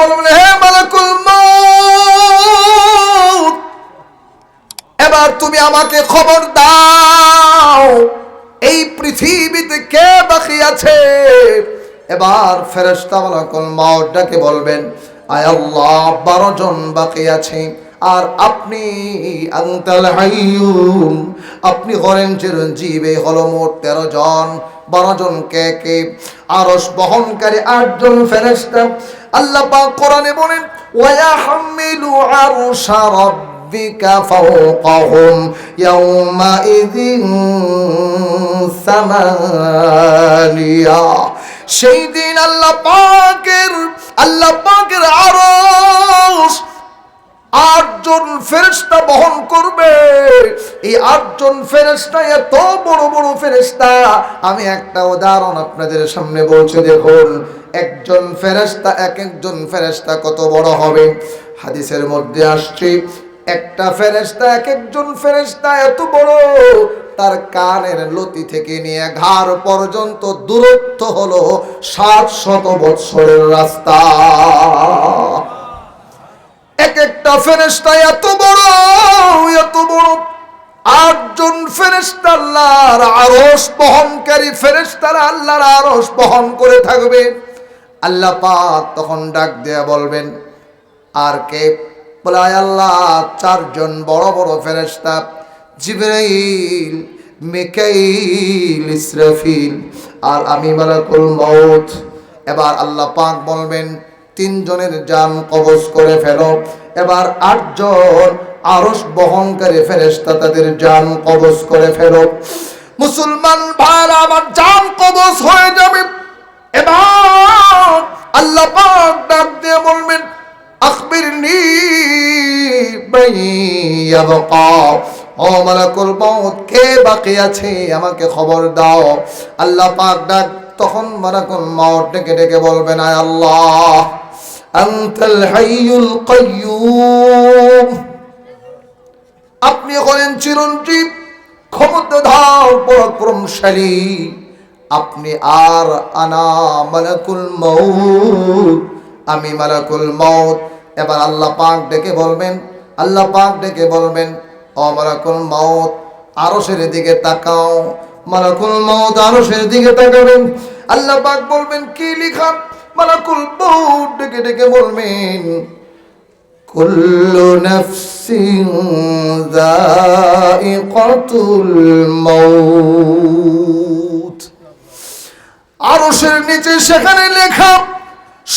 বলবেন হে মালাকুল এবার তুমি আমাকে খবর দাও, এই পৃথিবীতে কে বাকি আছে? এবার মালাকুল বলবেন, আয় আল্লাহ, বারো জন বাকি আছে, আর আপনি আংতাল হাইয়ুম, আপনি হলেন চিরঞ্জীব এই হলো মোট তেরো জন, বারো জন কে কে? আরস বহনকারী আটজন ফেরেশতা আল্লাহ পাক কোরআনে বলেন, ওয়া হামিলু আরশা রাব্বিকা ফাওকাহুম ইয়াউমাইযিন সামানিয়া। সেই দিন আল্লাহ পাকের আল্লাহ পাকের আরশ আটজন ফেরেশতা বহন করবে। এই আটজন ফেরেশতা এত বড় বড় ফেরেশতা, আমি একটা উদাহরণ আপনাদের সামনে বলছি দেখুন। একজন ফেরেশতা, এক একজন ফেরেশতা কত বড় হবে? হাদিসের মধ্যে আসছে, একটা ফেরেশতা, এক একজন ফেরেশতা এত বড়, তার কানের লতি থেকে নিয়ে ঘাড় পর্যন্ত দূরত্ব হলো সাত শত বৎসরের রাস্তা। এক একটা ফেরেস্তা এত বড় এত বড়। আটজন ফেরেস্তা আল্লাহর আরস বহনকারী ফেরেস্তারা আল্লাহর আরস বহন করে থাকবে। আল্লাহ পাক তখন ডাক দেয়া বলবেন, আর কে? বলে আল্লাহ, চারজন বড় বড় ফেরেস্তা জিবরাইল, মিকাইল, ইসরাফিল আর আমি মালাকুল মউত। এবার আল্লাহ পাক বলবেন তিনজনের যান কবজ করে ফেলো। এবার আটজন আরস বহনকারী ফেরেশতা তাদের যান কবজ করে ফেলো। মুসলমান ভাইরা, আমার যান কবজ হয়ে যাবে। এবার আল্লাহ পাক ডাক দিয়ে বলবেন, আখবিরনি বাইয়াবকা। ও মালাকুল মউত, কে বাকি আছে আমাকে খবর দাও? আল্লাহ পাক ডাক তখন মালাকুল মউত ডেকে ডেকে বলবেন, আয় আল্লাহ হাইয়ুল কাইয়্যুম আপনি হলেন চিরঞ্জীব পরাক্রমশালী আপনি আর আনা মালাকুল মউত আমি মালাকুল মউত এবার আল্লাহ পাক ডেকে বলবেন, আল্লাহ পাক ডেকে বলবেন, ও মালাকুল মউত আরশের দিকে তাকাও। মালাকুল মত আরশের দিকে তাকাবেন। আল্লাহ পাক বলবেন, কি লিখা? মালাকুল মউত ডেকে ডেকে বলবেন, কুল্লু নাফসিন যায়িকাতুল মউত। আরশের নিচে সেখানে লেখা,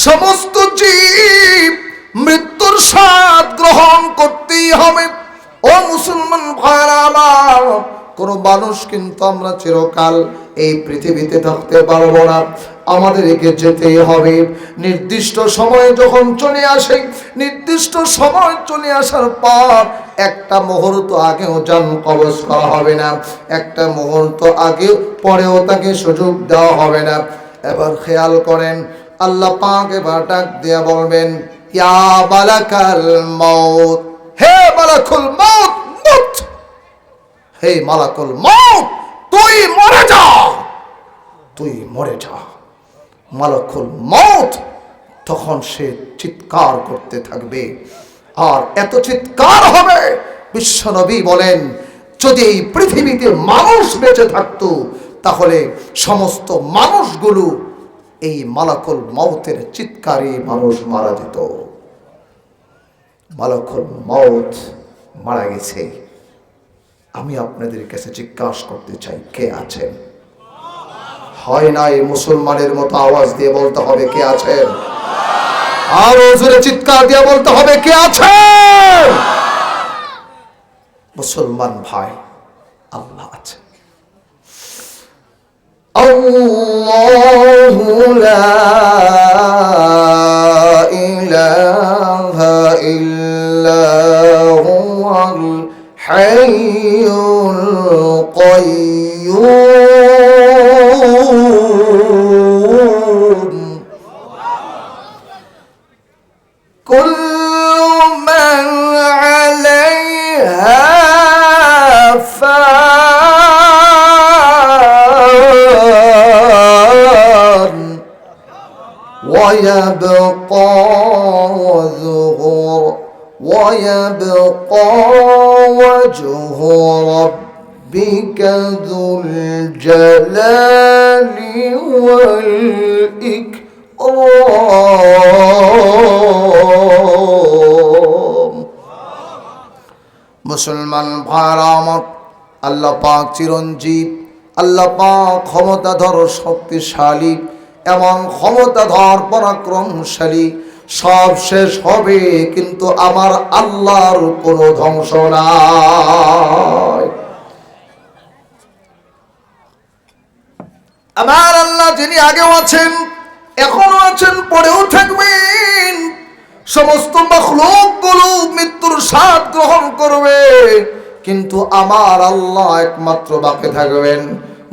সমস্ত জীব মৃত্যুর স্বাদ গ্রহণ করতেই হবে। ও মুসলমান ভাইরা আমার কোন মানুষ কিন্তু আমরা চিরকাল এই পৃথিবীতে থাকতে পারব না। আমাদেরকে যেতেই হবে। নির্দিষ্ট সময়ে যখন চলে আসে, নির্দিষ্ট সময় চলে আসার পর একটা মুহূর্ত আগেও যান কবজ করা হবে না। একটা মুহূর্ত আগে পরেও তাকে সুযোগ দেওয়া হবে না। এবার খেয়াল করেন, আল্লাহ পাক এবার ডাক দিয়া বলবেন, ইয়া বালাকাল মউত, হে বালাকুল মউত মুত হে মালাকুল মউত, তুই মরে যা। তুই মরে যা। মালাকুল মউত, তখন সে চিৎকার করতে থাকবে। আর এত চিৎকার হবে বিশ্বনবী বলেন, যদি এই পৃথিবীতে মানুষ বেঁচে থাকতো, তাহলে সমস্ত মানুষগুলো এই মালাকুল মউতের চিৎকারে মানুষ মারা যেত। মালাকুল মউত মারা গেছে। আমি আপনাদের কাছে জিজ্ঞাসা করতে চাই, কে আছেন? হয় নাই মুসলমানের মতো আওয়াজ দিয়ে বলতে হবে কে আছেন? আরও জোরে চিৎকার দিয়ে বলতে হবে কে আছেন? মুসলমান ভাই, আল্লাহ আছে। আল্লাহ ويبقى وجه ربك ذو الجلال والإكرام মুসলমান ভাইরা আমার আল্লাহ পাক চিরঞ্জীব আল্লাহ পাক ক্ষমতাধর শক্তিশালী এমন ক্ষমতাধর পরাক্রমশালী সব শেষ হবে, কিন্তু আমার আল্লাহর কোনো ধ্বংস নাই। আমার আল্লাহ যিনি আগেও আছেন এখনও আছেন, পরেও থাকবেন। সমস্ত মখলুকগুলো মৃত্যুর স্বাদ গ্রহণ করবে, কিন্তু আমার আল্লাহ একমাত্র বাকি থাকবেন।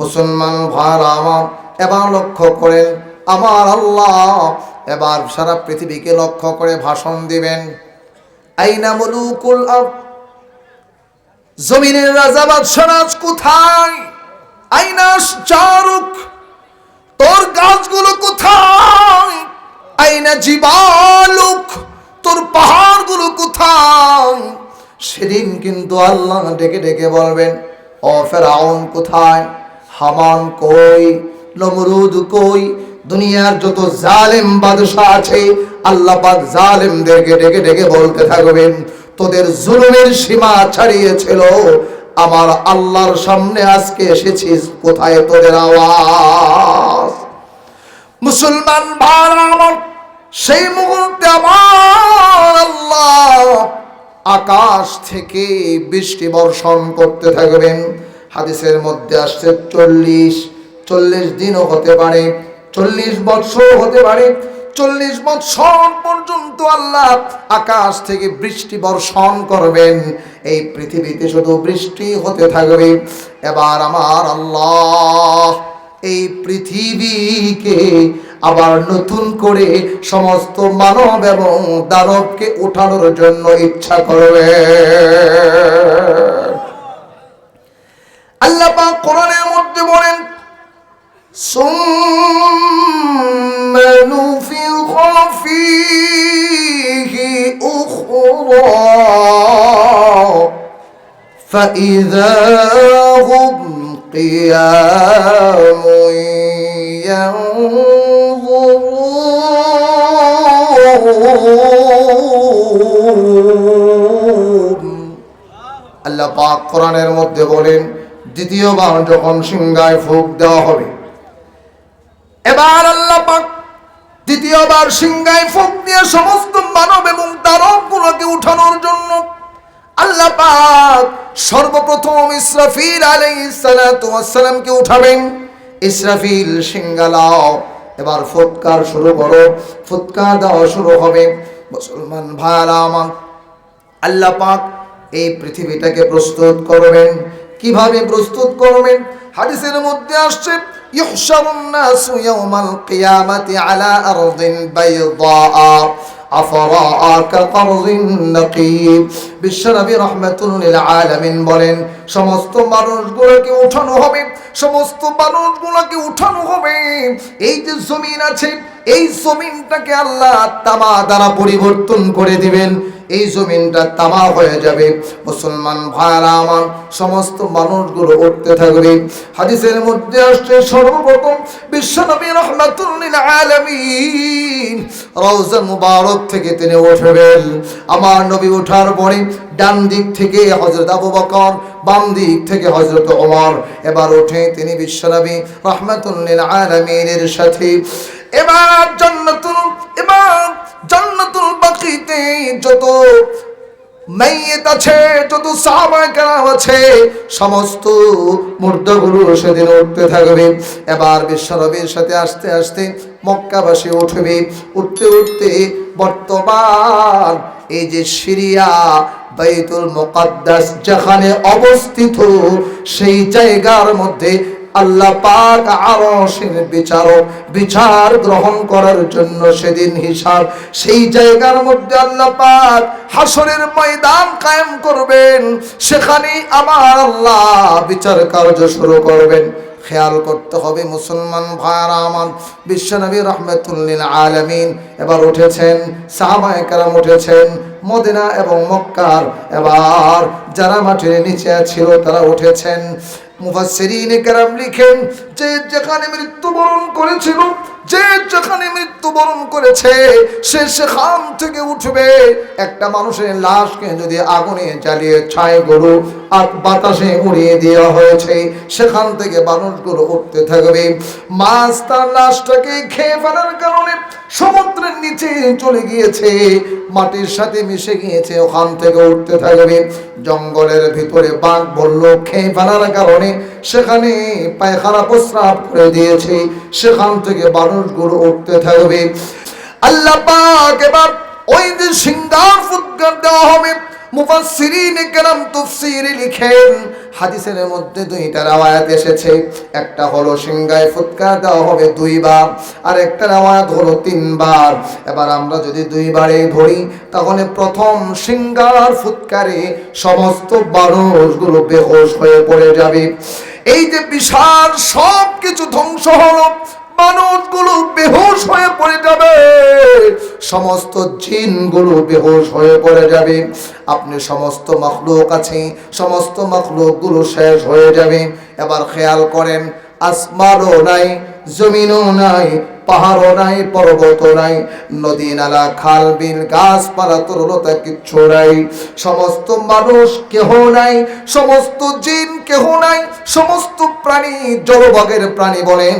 মুসলমান ভাইরা আমার, এবার লক্ষ্য করেন, আমার আল্লাহ এবার সারা পৃথিবীকে লক্ষ্য করে ভাষণ দিবেন, আইনা মুলুকুল জমিনের রাজা বাদশারাজ কোথায়? চারুক তোর গাছগুলো কোথায়? আইনা জীবালুক? তোর পাহাড়গুলো কোথায়? সেদিন কিন্তু আল্লাহ ডেকে ডেকে বলবেন, ও ফেরাউন কোথায়? হামান কই? নমরুদ কই? দুনিয়ার যত জালেম বাদশা আছে, আল্লাহ পাক জালেমদেরকে ডেকে ডেকে বলতে থাকবেন, তোদের জুলুমের সীমা ছাড়িয়েছিল, আমার আল্লাহর সামনে আজকে এসেছিস, কোথায় তোদের আওয়াজ? মুসলমান আমার, সেই মুহূর্তে আমার আল্লাহ আকাশ থেকে বৃষ্টি বর্ষণ করতে থাকবেন। হাদিসের মধ্যে আসছে, চল্লিশ চল্লিশ দিনও হতে পারে। চল্লিশ বৎসর হতে পারে। চল্লিশ বৎসর পর্যন্ত আল্লাহ আকাশ থেকে বৃষ্টি বর্ষণ করবেন। এই পৃথিবীতে শুধু বৃষ্টি হতে থাকবে। এবার আমার আল্লাহ এই পৃথিবীকে আবার নতুন করে সমস্ত মানব এবং দানবকে উঠানোর জন্য ইচ্ছা করবে। আল্লাহ কোরআনের মধ্যে বলেন ثم نفخ فيه أخرى فإذا هم قيام ينظرون আল্লাহ পাক কোরআনের মধ্যে বলেন দ্বিতীয়বার যখন সিংহায় ফুক দেওয়া হবে এবার আল্লাহ পাক দ্বিতীয়বার সিংহায় ফুক দিয়ে সমস্ত মানব এবং দানবগুলোকে উঠানোর জন্য আল্লাহ পাক সর্বপ্রথম ইসরাফিল আলাইহিস সালাতু ওয়াস উঠাবেন। ইসরাফিল সিংহালাও এবার ফুৎকার শুরু করো। ফুৎকার দেওয়া শুরু হবে। মুসলমান ভাইরা আল্লাহ পাক এই পৃথিবীটাকে প্রস্তুত করবেন। কীভাবে প্রস্তুত করবেন? হাদিসের মধ্যে আসছে ইহশারুন الناس يوم القيامة على أرض بيضاء. আফরাআকা কারজিন নাকিব বিশ্বনবী রাহমাতুল লিল আলামিন বলেন, সমস্ত মানুষগুলোকে উঠানো হবে, সমস্ত মানুষগুলোকে উঠানো হবে। এই যে জমিন আছে এই জমিনটাকে আল্লাহ তামা দ্বারা পরিবর্তন করে দিবেন। এই জমিনটা তামা হয়ে যাবে। মুসলমান ভাইরা আমার, সমস্ত মানুষগুলো উঠতে থাকবে। হাদিসের মধ্যে আসছে, সর্বপ্রথম বিশ্বনবী রহমাতুল্লিল আলামিন রওজা মুবারক থেকে তিনি উঠবেন। আমার নবী ওঠার পরে ডান দিক থেকে হযরত আবু বকর, বাম দিক থেকে হযরত ওমর। এবার উঠে তিনি বিশ্বনবী রহমাতুল্লিল আলামিনের সাথে এবার জান্নাতুল এবার জান্নাতুল বাকিতে যত মাইয়েত আছে, যত সাহাবায়ে কেরাম আছে, সমস্ত মুর্দাগুলো সেদিন উঠতে থাকবে। এবার বিশ্বনবীর সাথে আস্তে আস্তে মক্কাবাসী উঠবে। উঠতে উঠতে বর্তমান এই যে সিরিয়া, বাইতুল মুকাদ্দাস যেখানে অবস্থিত, সেই জায়গার মধ্যে আল্লাহ পাক আরশের বিচারক, বিচার গ্রহণ করার জন্য সেদিন হিসাব, সেই জায়গার মধ্যে আল্লাহ পাক হাসরের ময়দান কায়েম করবেন, সেখানেই আমার আল্লাহ বিচার কার্য শুরু করবেন। খেয়াল করতে হবে মুসলমান ভাইয়ারা আমার, বিশ্বনবী রহমতুল্লিল আলমিন এবার উঠেছেন, সাহাবায় কারাম উঠেছেন, মদিনা এবং মক্কার, এবার যারা মাটির নিচে ছিল তারা উঠেছেন। মুফাসসিরিন কেরাম লিখেন যে যেখানে মৃত্যুবরণ করেছিল যে যেখানে মৃত্যুবরণ করেছে, সে সেখান থেকে উঠবে। একটা মানুষের লাশকে যদি আগুনে জ্বালিয়ে ছাই গরু আর বাতাসে উড়িয়ে দেওয়া হয়েছে, সেখান থেকে মানুষগুলো উঠতে থাকবে। মাছ তার লাশটাকে খেয়ে ফেলার কারণে সমুদ্রের নিচে চলে গিয়েছে, মাটির সাথে মিশে গিয়েছে, ওখান থেকে উঠতে থাকবে। জঙ্গলের ভিতরে বাঘ বলল, খেয়ে ফেলার কারণে সেখানে পায়খানা প্রস্রাব করে দিয়েছে, সেখান থেকে মানুষগুলো উঠতে থাকবে। আল্লাহ পাক এবার ওই যে সিঙ্গার ফুৎকার দেওয়া হবে, মুফাসসিরিন কেরাম তাফসীরে লিখেন। হাদিসের মধ্যে দুইটা রাওয়ায়াত এসেছে, একটা হলো সিংগায় ফুৎকার দেওয়া হবে দুইবার, আর একটা রাওয়ায়াত হলো তিনবার। এবার আমরা যদি দুইবারে ধরি, তাহলে প্রথম সিংগার ফুৎকারে সমস্ত মানুষগুলো বেহোশ হয়ে পড়ে যাবে। এই যে বিশাল সব কিছু ধ্বংস হলো মানুষগুলো বেহুশ হয়ে পড়ে যাবে। সমস্ত জিনগুলো বেহুশ হয়ে পড়ে যাবে। আপনি সমস্ত মখলুক আছে, সমস্ত মখলুকগুলো শেষ হয়ে যাবে। এবার খেয়াল করেন নাই, জমিনও নাই, পাহাড়ও নাই পর্বত নাই, নদী নালা, খাল, বিল, গাছপালা, তরলতা কিচ্ছু নাই। সমস্ত মানুষ কেহ নাই, সমস্ত জিন কেহ নাই, সমস্ত প্রাণী জলভাগের প্রাণী বলেন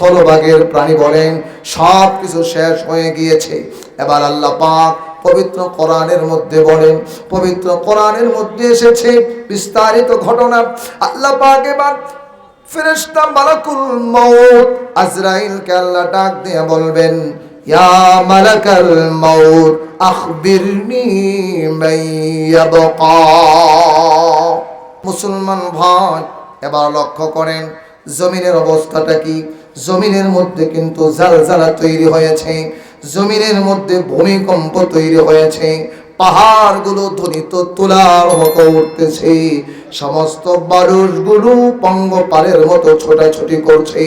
স্থলভাগের প্রাণী বলেন সব কিছু শেষ হয়ে গিয়েছে। এবার আল্লাহ পাক পবিত্র কোরআনের মধ্যে বলেন, পবিত্র কোরআনের মধ্যে এসেছে বিস্তারিত ঘটনা। আল্লাহ পাক এবার ফেরেশতা মালাকুল মউত আজরাইলকে আল্লাহ ডাক দিয়ে বলবেন, ইয়া মালাকাল মউত আখবিরনি মান ইয়াবকা। মুসলমান ভাই, এবার লক্ষ্য করেন, জমিনের অবস্থাটা কি? জমিনের মধ্যে কিন্তু জালজালা তৈরি হয়েছে, জমিনের মধ্যে ভূমিকম্প তৈরি হয়েছে, পাহাড়গুলো ধ্বনিত তোলার মতো উঠতেছে সমস্ত মানুষগুলো পঙ্গপালের মতো ছোটাছুটি করছে।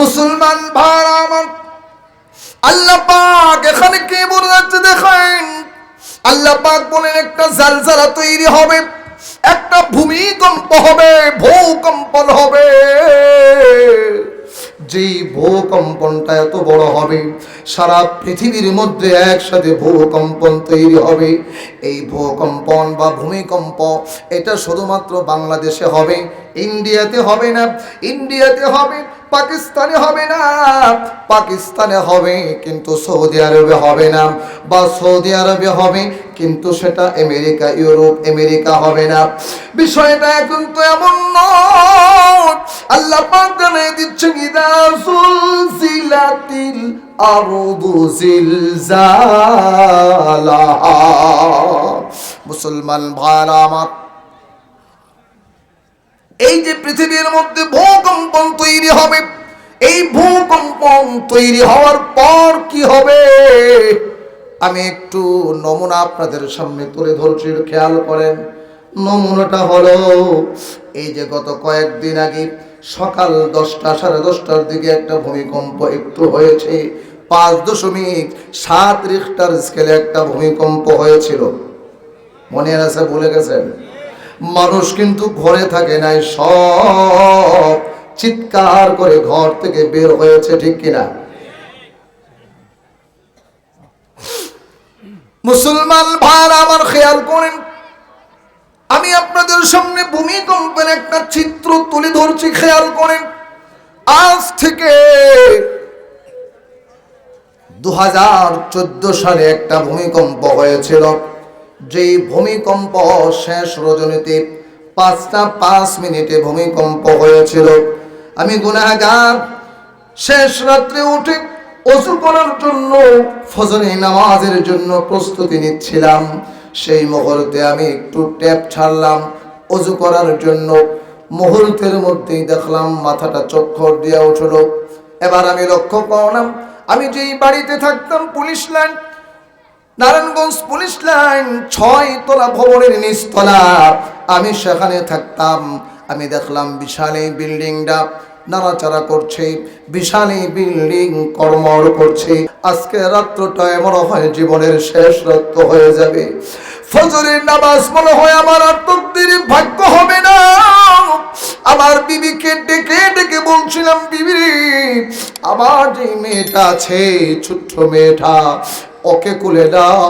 মুসলমান ভাই আমার, আল্লাহ পাক এখানে কে বলে যাচ্ছে দেখেন? আল্লাহ পাক বলেন একটা জালজালা তৈরি হবে। একটা ভূমিকম্প হবে, ভূকম্পন হবে। যেই ভূকম্পনটা এত বড় হবে, সারা পৃথিবীর মধ্যে একসাথে ভূকম্পন তৈরি হবে। এই ভূকম্পন বা ভূমিকম্প, এটা শুধুমাত্র বাংলাদেশে হবে, ইন্ডিয়াতে হবে না। ইন্ডিয়াতে হবে পাকিস্তানে হবে না, পাকিস্তানে হবে কিন্তু সৌদি আরবে হবে না, বা সৌদি আরবে হবে কিন্তু সেটা আমেরিকা, ইউরোপ, আমেরিকা হবে না। বিষয়টা এখন তো এমন আল্লাহ জিলজালাহা। মুসলমান ভাইরা আমার এই যে পৃথিবীর মধ্যে ভূকম্পন তৈরি হবে, এই ভূকম্পন তৈরি হওয়ার পর কি হবে? আমি একটু নমুনা আপনাদের সামনে তুলে ধরছি খেয়াল করেন। নমুনাটা হলো, এই যে গত কয়েকদিন আগে সকাল দশটা, সাড়ে দশটার দিকে একটা ভূমিকম্প একটু হয়েছে। পাঁচ দশমিক সাত রিক্টার স্কেলে একটা ভূমিকম্প হয়েছিল। মনে আছে, ভুলে গেছেন? মানুষ কিন্তু ঘরে থাকে নাই, সব চিৎকার করে ঘর থেকে বের হয়েছে, ঠিক কিনা? মুসলমান ভাই, আমার খেয়াল করেন, আমি আপনাদের সামনে ভূমিকম্পের একটা চিত্র তুলে ধরছি, খেয়াল করেন। আজ থেকে দু হাজার চোদ্দ সালে একটা ভূমিকম্প হয়েছিল। যেই ভূমিকম্প শেষ রজনীতে পাঁচটা পাঁচ মিনিটে ভূমিকম্প হয়েছিল, আমি গুনাগার শেষ রাত্রে উঠে অজু করার জন্য, ফজরে নামাজের জন্য প্রস্তুতি নিচ্ছিলাম। সেই মুহূর্তে আমি একটু ট্যাপ ছাড়লাম, অজু করার জন্য। মুহূর্তের মধ্যেই দেখলাম মাথাটা চক্ষর দিয়ে উঠল। এবার আমি লক্ষ্য করলাম, আমি যেই বাড়িতে থাকতাম, police line Narayanganj police line ছয় তলা ভবনের নিচতলা। আমি সেখানে থাকতাম। আমি দেখলাম বিশাল এই বিল্ডিংটা। নাড়াচাড়া করছে। বিশাল এই বিল্ডিং কর্মর করছে। আজকে রাত্রটায় মনে হয় জীবনের শেষ রাত্র হয়ে যাবে। ফজরের নামাজ মনে হয় আমার আর তকদির ভাগ্য হবে না। আমার বিবিকে ডেকে ডেকে বলছিলাম, বিবি, আমার যে মেয়েটা আছে, ছোট্ট মেয়েটা ওকে কুলে দাও,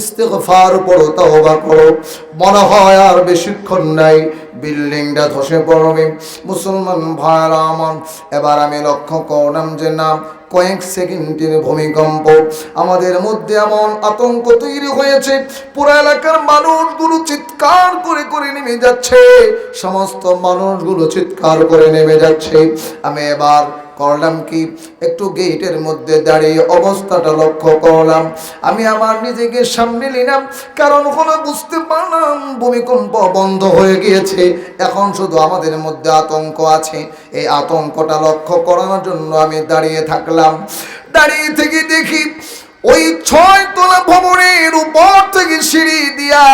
ইস্তেগফার পড়ো, তওবা করো। মনে হয় আর বেশিক্ষণ নাই, বিল্ডিংটা ধসে পড়বে। মুসলমান ভাইরা আমার, এবার আমি লক্ষ্য করলাম যে না, কয়েক সেকেন্ডের ভূমিকম্প। আমাদের মধ্যে এমন আতঙ্ক তৈরি হয়েছে, পুরো এলাকার মানুষগুলো চিৎকার করে করে নেমে যাচ্ছে। সমস্ত মানুষগুলো চিৎকার করে নেমে যাচ্ছে। আমি এবার করলাম কি? একটু গেটের মধ্যে দাঁড়িয়ে অবস্থাটা লক্ষ্য করলাম। আমি আমার নিজেকে সামনে নিলাম, কারণ হলো বুঝতে পারলাম ভূমিকম্প বন্ধ হয়ে গিয়েছে। এখন শুধু আমাদের মধ্যে আতঙ্ক আছে। এই আতঙ্কটা লক্ষ্য করানোর জন্য আমি দাঁড়িয়ে থাকলাম। দাঁড়িয়ে থেকে দেখি ওই ছয় তলা ভবনের উপর থেকে সিঁড়ি দিয়া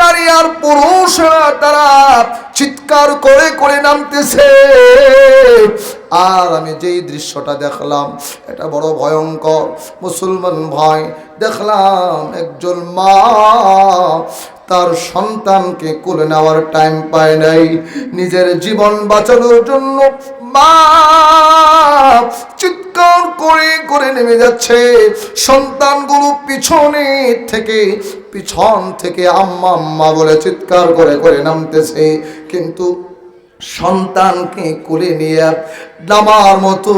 নারী আর পুরুষরা তারা চিৎকার করে করে নামতেছে। আর আমি যেই দৃশ্যটা দেখলাম, এটা বড় ভয়ঙ্কর। মুসলমান ভয় দেখলাম একজন মা, তার সন্তানকে কোলে নেওয়ার টাইম পায় নাই। নিজের জীবন বাঁচানোর জন্য মা চিৎকার করে করে নেমে যাচ্ছে। সন্তানগুলো পিছনে থেকে, পিছন থেকে আম্মা আম্মা বলে চিৎকার করে করে নামতেছে। কিন্তু সন্তানকে কোলে নিয়ে নামার মতো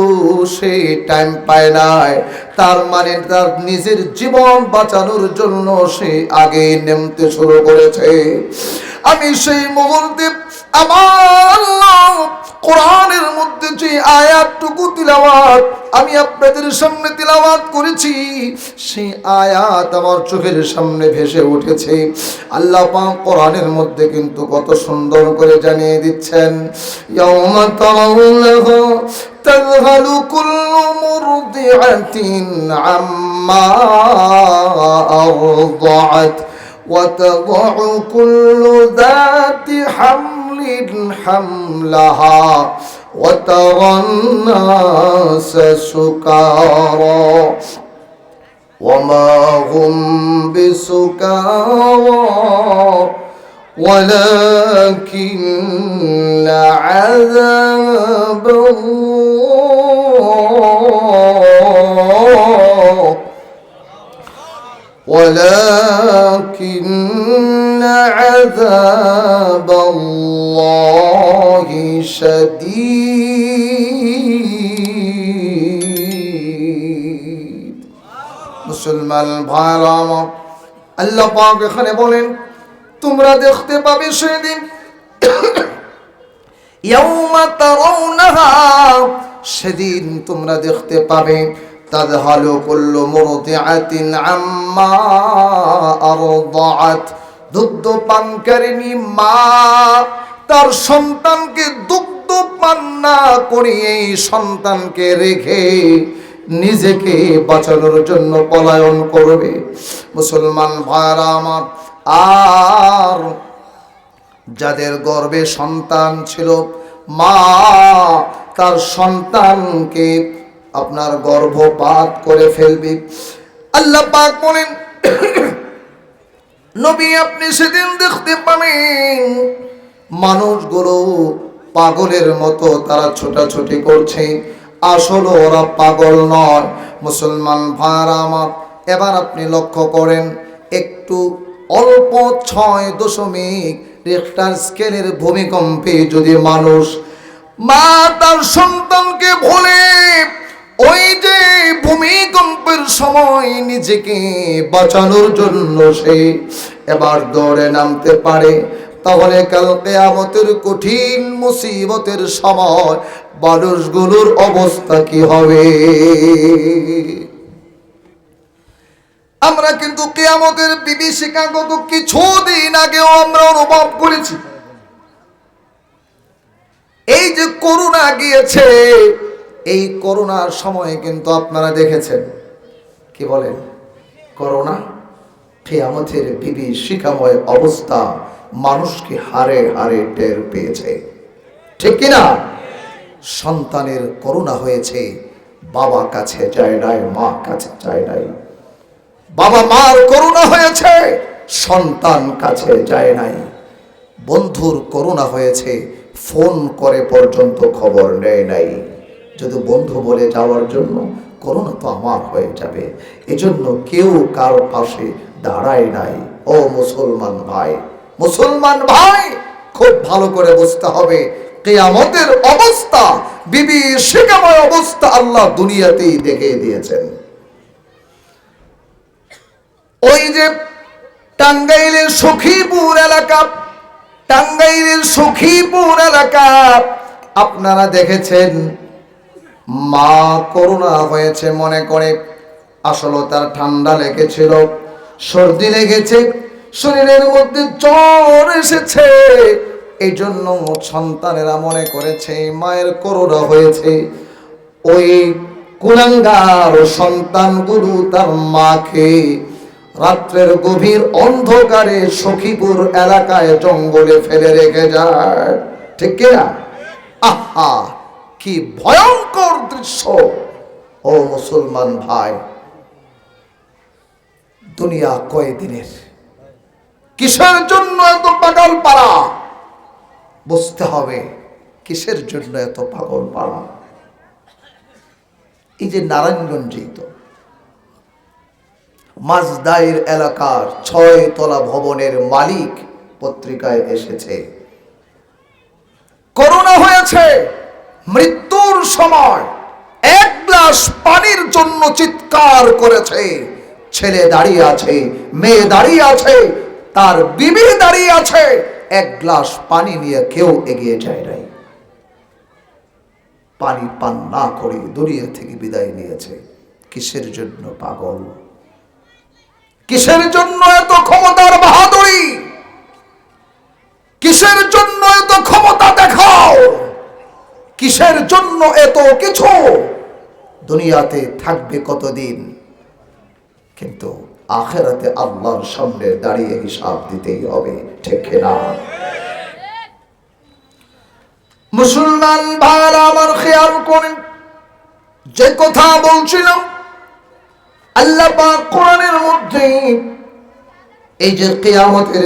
সে টাইম পায় নাই। তার মানে তার নিজের জীবন বাঁচানোর জন্য সে আগে নেমতে শুরু করেছে। আমি সেই মুহূর্তে আমার কোরআনের মধ্যে যে আয়াতটুকু তিলাওয়াত আমি আপনাদের সামনে তিলাওয়াত করেছি সেই আয়াত আমার চোখের সামনে ভেসে উঠেছে আল্লাহ পাক কোরআনের মধ্যে কিন্তু কত সুন্দর করে জানিয়ে দিচ্ছেন ইয়াউমা তারাউনাহু تذهل كل مرضعة عما أرضعت وتضع كل ذات حمل حملها وترى الناس سكارى وما هم بسكارى ولكن عذاب الله. ولكن عذاب الله شديد. ভাইরা আল্লাহ পাক এখানে বলেন, তোমরা দেখতে পাবে সেদিন সেদিন তোমরা দেখতে পাবে কুল্লু মুরদিআতিন আম্মা মা তার সন্তানকে দুগ্ধ পান না করিয়ে সন্তানকে রেখে নিজেকে বাঁচানোর জন্য পলায়ন করবে। মুসলমান ভাইরা আমার, আর যাদের গর্ভে সন্তান ছিল, মা তার সন্তানকে আপনার গর্ভপাত করে ফেলবে। আল্লাহ পাক বলেন, নবী আপনি সেদিন দেখতে পাবেন, মানুষগুলো পাগলের মতো তারা ছোটাছুটি করছে। আসলে ওরা পাগল নয়। মুসলমান ভাইরা আমার, এবার আপনি লক্ষ্য করেন, একটু অল্প ছয় দশমিক রেক্টার স্কেলের ভূমিকম্পে যদি মানুষ মা তার সন্তানকে ভুলে, ওই যে ভূমিকম্পের সময় নিজেকে বাঁচানোর জন্য সে এবার দৌড়ে নামতে পারে। তাহলে কাল কেয়ামতের কঠিন মুসিবতের সময় মানুষগুলোর অবস্থা কি হবে? আমরা কিন্তু কেয়ামতের বিভীষিকা গত কিছুদিন আগেও আমরা অনুভব করেছি। এই যে করোনা গিয়েছে, এই করোনার সময়ে কিন্তু আপনারা দেখেছেন। কি বলেন? করোনা কেয়ামতের বিভীষিকাময় অবস্থা মানুষকে হারে হারে টের পেয়েছে। ঠিক কিনা? সন্তানের করুণা হয়েছে। বাবা কাছে যায় নাই, মা কাছে যায় নাই। বাবা মার করুণা হয়েছে, সন্তান কাছে যায় নাই। বন্ধুর করুণা হয়েছে, ফোন করে পর্যন্ত খবর নেয় নাই। যদি বন্ধু বলে যাওয়ার জন্য করোনা তো আমার হয়ে যাবে। এজন্য কেউ কার পাশে দাঁড়ায় নাই। ও মুসলমান ভাই মুসলমান ভাই, খুব ভালো করে বুঝতে হবে কেয়ামতের অবস্থা, বিবি শিকাময় অবস্থা আল্লাহ দুনিয়াতেই দেখে দিয়েছেন। ওই যে টাঙ্গাইলের সখীপুর এলাকা, টাঙ্গাইলের সখীপুর এলাকা, আপনারা দেখেছেন, মা করোনা হয়েছে মনে করে, আসলে তার ঠান্ডা লেগেছিল, সর্দি লেগেছে শরীরের মধ্যে জ্বর এসেছে। এই জন্য সন্তানেরা মনে করেছে, মায়ের করোনা হয়েছে। ওই কুলাঙ্গার সন্তানগুলো তার মাকে রাত্রের গভীর অন্ধকারে সখীপুর এলাকায় জঙ্গলে ফেলে রেখে যায়। ঠিক আহা, কি ভয়ঙ্কর দৃশ্য। ও মুসলমান ভাই, দুনিয়া কয়দিনের? কিসের জন্য এত পাগল পাড়া বুঝতে হবে কিসের জন্য এত পাগল পাড়া এই যে নারায়ণগঞ্জেই তো। মাজদাইর এলাকার ছয় তলা ভবনের মালিক পত্রিকায় এসেছে। করোনা হয়েছে, মৃত্যুর সময় এক গ্লাস পানির জন্য চিৎকার করেছে। ছেলে দাঁড়িয়ে আছে, মেয়ে দাঁড়িয়ে আছে তার বিবি দাঁড়িয়ে আছে। এক গ্লাস পানি নিয়ে কেউ এগিয়ে যায় নাই। পানি পান না করে দুনিয়া থেকে বিদায় নিয়েছে। কিসের জন্য পাগল? কিসের জন্য এত ক্ষমতার বাহাদুরি? কিসের জন্য এত ক্ষমতা দেখাও? কিসের জন্য এত কিছু? দুনিয়াতে থাকবে কতদিন? কিন্তু আখেরাতে আল্লাহর সামনে দাঁড়িয়ে হিসাব দিতেই হবে, ঠিক না মুসলমান ভাই আমার খেয়াল করেন, যে কথা বলছিলাম, আল্লাহ কোরআনের মধ্যে এই যে কিয়ামতের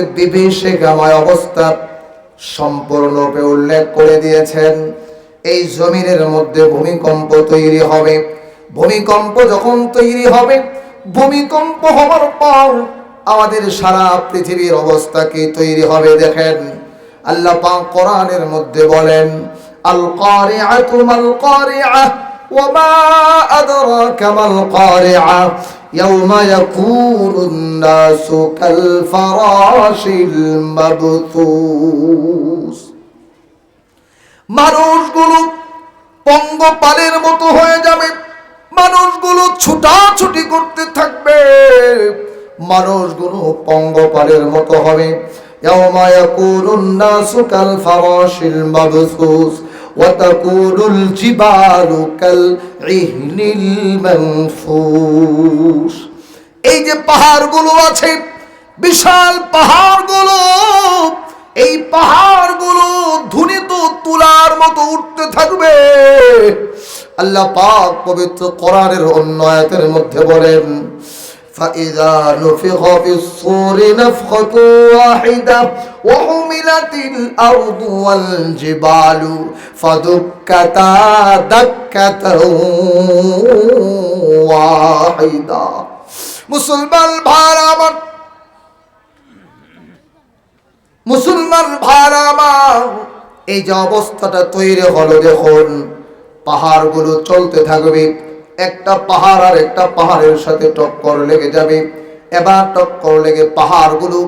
গামায় অবস্থা সম্পূর্ণরূপে উল্লেখ করে দিয়েছেন, এই জমিনের মধ্যে ভূমিকম্প তৈরি হবে। ভূমিকম্প যখন তৈরি হবে ভূমিকম্প হওয়ার পর আমাদের সারা পৃথিবীর অবস্থা কি তৈরি হবে দেখেন। আল্লাহ পা কোরআনের মধ্যে বলেন আল কারিআতু মাল কারিআ ওয়া মা আদরাকা মাল কারিআ ইয়াউমা ইয়াকুলুন নাসু কাল ফারাশিল মাবথুস মানুষগুলো পঙ্গপালের মতো হয়ে যাবে। মানুষগুলো ছুটাছুটি করতে থাকবে মানুষগুলো পঙ্গপালের মতো হবে يوم يكون الناس كالفراش المبثوث وتكون الجبال كالعهن المنفوش এই যে পাহাড়গুলো আছে বিশাল পাহাড়গুলো এই পাহাড়গুলো ধুনিত তুলার মতো উঠতে থাকবে আল্লাহ পাক পবিত্র কোরআনের অন্য আয়াতের মধ্যে বলেন فإذا نفخ في الصور نفخة واحدة وحملت الأرض والجبال فدكتا دكة واحدة মুসলমান ভার আমার মুসলমান ভার এই যে অবস্থাটা তৈরি হলো দেখুন, পাহাড়গুলো চলতে থাকবে, একটা পাহাড় আর একটা পাহাড়ের সাথে টক্কর লেগে যাবে। এবার টক্কর লেগে পাহাড়গুলো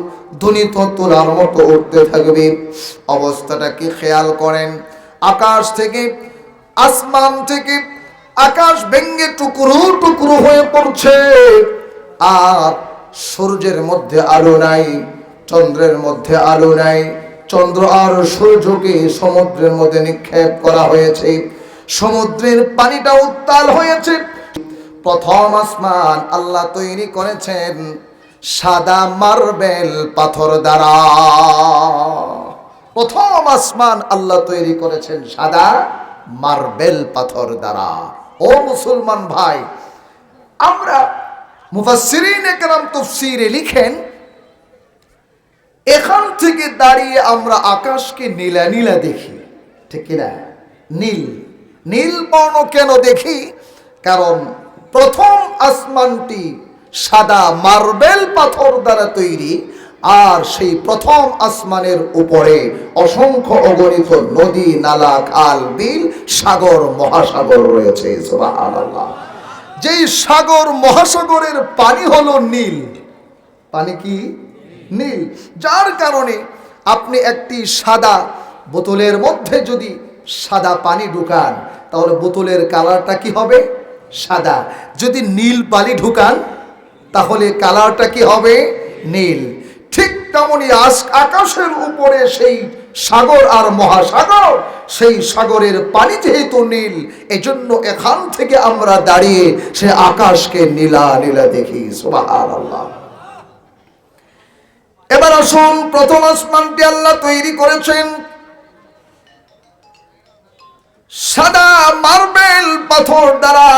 ধ্বনিত তোলার মতো উঠতে থাকবে। অবস্থাটা কি খেয়াল করেন? আকাশ থেকে, আসমান থেকে, আকাশ ভেঙ্গে টুকরো টুকরো হয়ে পড়ছে, আর সূর্যের মধ্যে আলো নাই। চন্দ্রের মধ্যে আলো নাই। চন্দ্র আর সূর্যকে সমুদ্রের মধ্যে নিক্ষেপ করা হয়েছে। সমুদ্রের পানিটা উত্তাল হয়েছে। প্রথম আসমান আল্লাহ তৈরি করেছেন সাদা মার্বেল পাথর দ্বারা। প্রথম আসমান আল্লাহ তৈরি করেছেন সাদা মার্বেল পাথর দ্বারা। ও মুসলমান ভাই, আমরা মুফাসসিরিন একরাম তফসিরে লিখেন এখান থেকে দাঁড়িয়ে আমরা আকাশকে নীলা নীলা দেখি। ঠিক কিনা নীল। নীল বর্ণ কেন দেখি? কারণ প্রথম আসমানটি সাদা মার্বেল পাথর দ্বারা তৈরি, আর সেই প্রথম আসমানের উপরে অসংখ্য অগণিত নদী, নালা, খাল, বিল, সাগর, মহাসাগর রয়েছে। যেই সাগর, মহাসাগরের পানি হলো নীল। পানি কি? নীল যার কারণে আপনি একটি সাদা বোতলের মধ্যে যদি সাদা পানি ঢুকান, তাহলে বোতলের কালারটা কি হবে? সাদা। যদি নীল পানি ঢুকান, তাহলে কালারটা কি হবে? নীল। ঠিক তেমনই আস- আকাশের উপরে সেই সাগর আর মহাসাগর, সেই সাগরের পানি যেহেতু নীল, এজন্য এখান থেকে আমরা দাঁড়িয়ে সে আকাশকে নীলা নীলা দেখি। সুবহানাল্লাহ। এবার আসুন, প্রথম আসমানটি আল্লাহ তৈরি করেছেন। সাদা মার্বেল পাথর দ্বারা।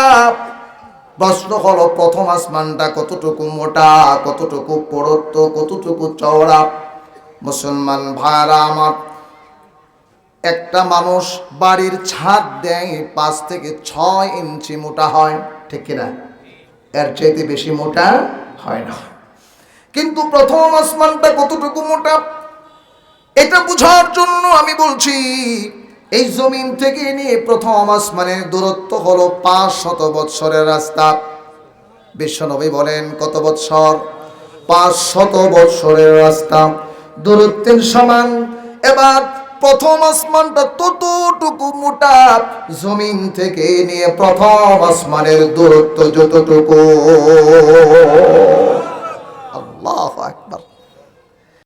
প্রশ্ন হলো, প্রথম আসমানটা কতটুকু মোটা, কতটুকু পরত্ব, কতটুকু চওড়া? মুসলমান ভাইরা আমার, একটা মানুষ বাড়ির ছাদ দেয়, পাঁচ থেকে ছয় ইঞ্চি মোটা হয়, ঠিক কিনা? এর চাইতে বেশি মোটা হয় না। কিন্তু প্রথম আসমানটা কতটুকু মোটা? এটা বোঝার জন্য আমি বলছি, এই জমিন থেকে নিয়ে প্রথম আসমানের দূরত্ব হলো পাঁচ শত বৎসরের রাস্তা। বিশ্বনবী বলেন, কত বৎসর? পাঁচ শত বৎসরের রাস্তা। দূরত্বের সমান। এবার প্রথম আসমানটা ততটুকু মোটা, জমিন থেকে নিয়ে প্রথম আসমানের দূরত্ব যতটুকু। আল্লাহ আকবার।